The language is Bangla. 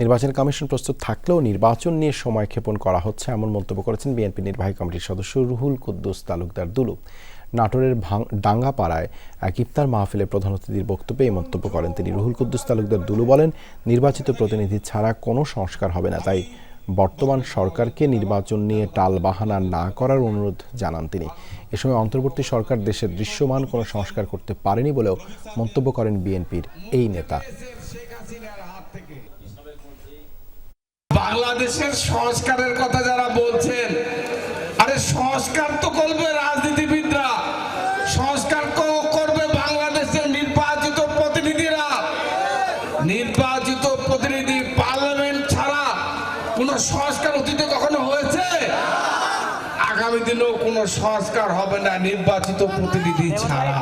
নির্বাচন কমিশন প্রস্তুত থাকলেও নির্বাচন নিয়ে সময় ক্ষেপণ করা হচ্ছে এমন মন্তব্য করেছেন বিএনপি নির্বাহী কমিটির সদস্য রুহুল কুদ্দুস তালুকদার দুলু। নাটোরের ডাঙ্গাপাড়ায় এক ইফতার মাহফিলে প্রধান অতিথির বক্তব্যে এই মন্তব্য করেন তিনি। রুহুল কুদ্দুস তালুকদার দুলু বলেন, নির্বাচিত প্রতিনিধি ছাড়া কোনো সংস্কার হবে না, তাই বর্তমান সরকারকে নির্বাচন নিয়ে টাল বাহানা না করার অনুরোধ জানান তিনি। এ সময় অন্তর্বর্তী সরকার দেশের দৃশ্যমান কোনো সংস্কার করতে পারেনি বলেও মন্তব্য করেন বিএনপির এই নেতা। বাংলাদেশের সংস্কারের কথা যারা বলছেন, আরে সংস্কার তো করবে রাজনীতিবিদরা, সংস্কার করবে বাংলাদেশের নির্বাচিত প্রতিনিধিরা। নির্বাচিত প্রতিনিধি পার্লামেন্ট ছাড়া কোন সংস্কার অতীতে কখনো হয়েছে? আগামী দিনেও কোনো সংস্কার হবে না, নির্বাচিত প্রতিনিধি ছাড়া।